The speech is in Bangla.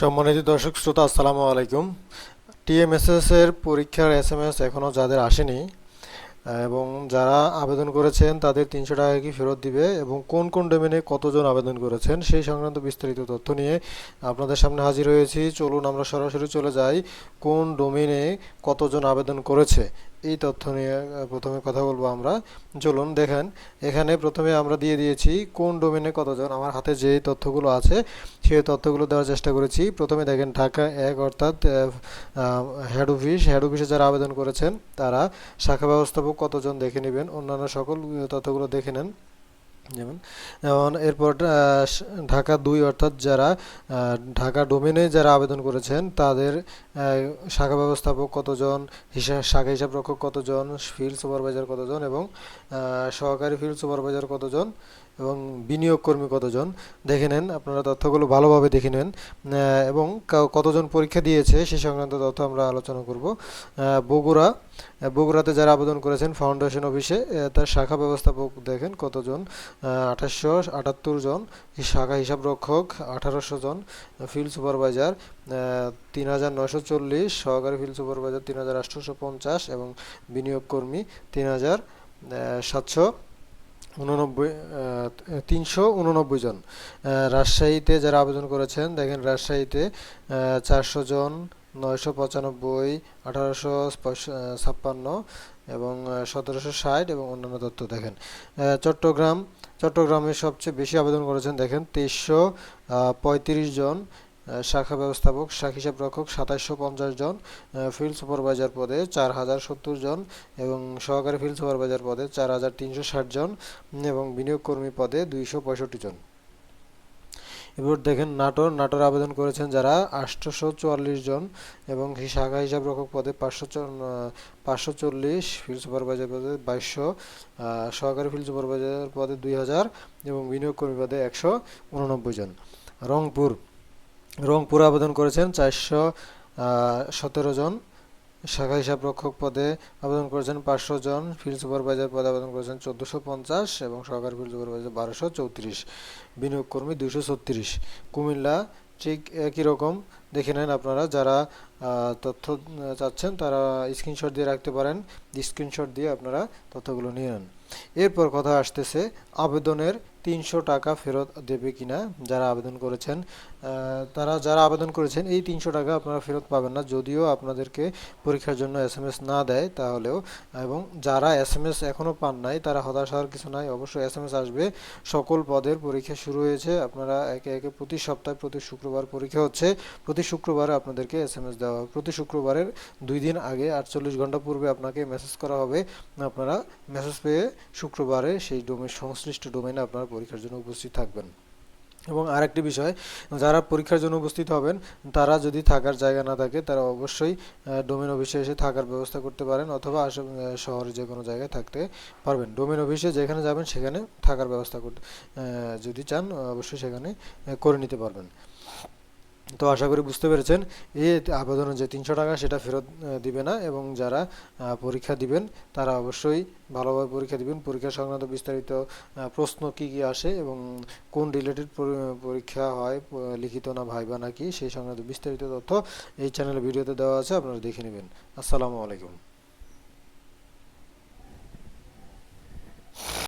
সম্মানিত দর্শক, শ্রোতা, আসসালামু আলাইকুম। টিএমএসএস এর পরীক্ষার এস এম এস এখনও যাদের আসেনি, এবং যারা আবেদন করেছেন তাদের তিনশো টাকা কি ফেরত দিবে এবং কোন কোন ডোমেনে কতজন আবেদন করেছেন সেই সংক্রান্ত বিস্তারিত তথ্য নিয়ে আপনাদের সামনে হাজির হয়েছি। চলুন আমরা সরাসরি চলে যাই, কোন ডোমেনে কতজন আবেদন করেছে এই তথ্য নিয়ে প্রথমে কথা বলব আমরা। চলুন, দেখেন, এখানে প্রথমে আমরা দিয়ে দিয়েছি কোন ডোমেনে কতজন। আমার হাতে যে তথ্যগুলো আছে, সেই তথ্যগুলো দেওয়ার চেষ্টা করেছি। প্রথমে দেখেন, ঢাকা এক অর্থাৎ হেড অফিস হেড অফিসে যারা আবেদন করেছেন, তারা শাখা ব্যবস্থাপক কতজন দেখে নেবেন। অন্যান্য সকল তথ্যগুলো দেখে নেন। যেমন যেমন এরপর ঢাকা দুই অর্থাৎ যারা ঢাকা ডোমেনে যারা আবেদন করেছেন, তাদের শাখা ব্যবস্থাপক কতজন হিসাব শাখা হিসাব রক্ষক কতজন ফিল্ড সুপারভাইজার কতজন এবং সহকারী ফিল্ড সুপারভাইজার কতজন এবং বিনিয়োগ কর্মী কতজন? দেখে নেন, আপনারা তথ্যগুলো ভালোভাবে দেখে নেন। এবং কতজন পরীক্ষা দিয়েছে সে সংক্রান্ত তথ্য আমরা আলোচনা করব। বগুড়া বগুড়াতে যারা আবেদন করেছেন ফাউন্ডেশন অফিসে তার শাখা ব্যবস্থাপক দেখেন কতজন? আঠাশশো আটাত্তর জন। শাখা হিসাব রক্ষক আঠারোশো জন। ফিল্ড সুপারভাইজার তিন হাজার নয়শো চল্লিশ। সহকারী ফিল্ড সুপারভাইজার তিন হাজার আটশোশো পঞ্চাশ এবং বিনিয়োগ কর্মী তিন হাজার সাতশো। উননব্বই তিনশো উননব্বই জন। রাজশাহীতে যারা আবেদন করেছেন, দেখেন রাজশাহীতে চারশো জন, নয়শো পঁচানব্বই, আঠারোশো ছাপ্পান্ন এবং সতেরোশো ষাট এবং অন্যান্য তথ্য দেখেন। চট্টগ্রাম, চট্টগ্রামে সবচেয়ে বেশি আবেদন করেছেন, দেখেন, তেইশশো পঁয়ত্রিশ জন। শাখা ব্যবস্থাপক, শাখা হিসাব রক্ষক সাতাশশো পঞ্চাশ জন ফিল্ড সুপারভাইজার পদে চার হাজার সত্তর জন এবং সহকারী ফিল্ড সুপারভাইজার পদে চার হাজার তিনশো ষাট জন এবং বিনিয়োগ কর্মী পদে দুইশো পঁয়ষট্টি জন। এবার দেখেন নাটোর। নাটোর আবেদন করেছেন যারা আটশোশো চুয়াল্লিশ জন এবং শাখা হিসাব রক্ষক পদে পাঁচশো পাঁচশো চল্লিশ ফিল্ড সুপারভাইজার পদে বাইশশো সহকারী ফিল্ড সুপারভাইজার পদে দুই হাজার এবং বিনিয়োগ কর্মী পদে একশো উননব্বই জন। রংপুর। রংপুর আবেদন করেছেন চারশো সতেরো জন। শাখা হিসাব রক্ষক পদে আবেদন করেছেন পাঁচশো জন। ফিল্ড সুপারভাইজার পদে আবেদন করেছেন চোদ্দোশো পঞ্চাশ এবং সহকারী ফিল্ড সুপারভাইজার বারোশো চৌত্রিশ। বিনিয়োগ কর্মী ছত্রিশ। কুমিল্লা ঠিক একই রকম। দেখে নেন আপনারা যারা তথ্য চাচ্ছেন তারা স্ক্রিনশট দিয়ে রাখতে পারেন। স্ক্রিনশট দিয়ে আপনারা তথ্যগুলো নিয়ে নেন। এরপর কথা আসতেছে, আবেদনের তিনশো টাকা ফেরত দেবে কিনা, যারা আবেদন করেছেন তারা যারা আবেদন করেছেন, এই তিনশো টাকা আপনারা ফেরত পাবেন না। যদিও আপনাদেরকে পরীক্ষার জন্য এস না দেয়, তাহলেও, এবং যারা এস এম এস এখনও পান নাই, তারা হতাশ হওয়ার কিছু নাই। অবশ্যই এস এম এস আসবে, সকল পদের পরীক্ষা শুরু হয়েছে। আপনারা একে একে প্রতি সপ্তাহে, প্রতি শুক্রবার পরীক্ষা হচ্ছে। প্রতি শুক্রবারে আপনাদেরকে এস এম এস দেওয়া হবে। প্রতি শুক্রবারের দুই দিন আগে, আটচল্লিশ ঘণ্টা পূর্বে আপনাকে মেসেজ করা হবে। আপনারা মেসেজ পেয়ে শুক্রবারে সেই ডোমেন সংশ্লিষ্ট ডোমেনে আপনারা পরীক্ষার জন্য উপস্থিত থাকবেন। এবং আরেকটি বিষয়, যারা পরীক্ষার জন্য উপস্থিত হবেন, তারা যদি থাকার জায়গা না থাকে, তারা অবশ্যই ডোমেন অফিসে এসে থাকার ব্যবস্থা করতে পারেন অথবা শহরে যে কোনো জায়গায় থাকতে পারবেন। ডোমেন অফিসে যেখানে যাবেন, সেখানে থাকার ব্যবস্থা করতে যদি চান, অবশ্যই সেখানে করে নিতে পারবেন। তো আশা করি বুঝতে পেরেছেন। এই আবেদনের যে তিনশো টাকা সেটা ফেরত দিবে না এবং যারা পরীক্ষা দিবেন, তারা অবশ্যই ভালোভাবে পরীক্ষা দিবেন। পরীক্ষা সংক্রান্ত বিস্তারিত প্রশ্ন কি কি আসে এবং কোন রিলেটেড পরীক্ষা হয় লিখিত না ভাইবা নাকি সেই সংক্রান্ত বিস্তারিত তথ্য এই চ্যানেলে ভিডিওতে দেওয়া আছে, আপনারা দেখে নেবেন। আসসালামু আলাইকুম।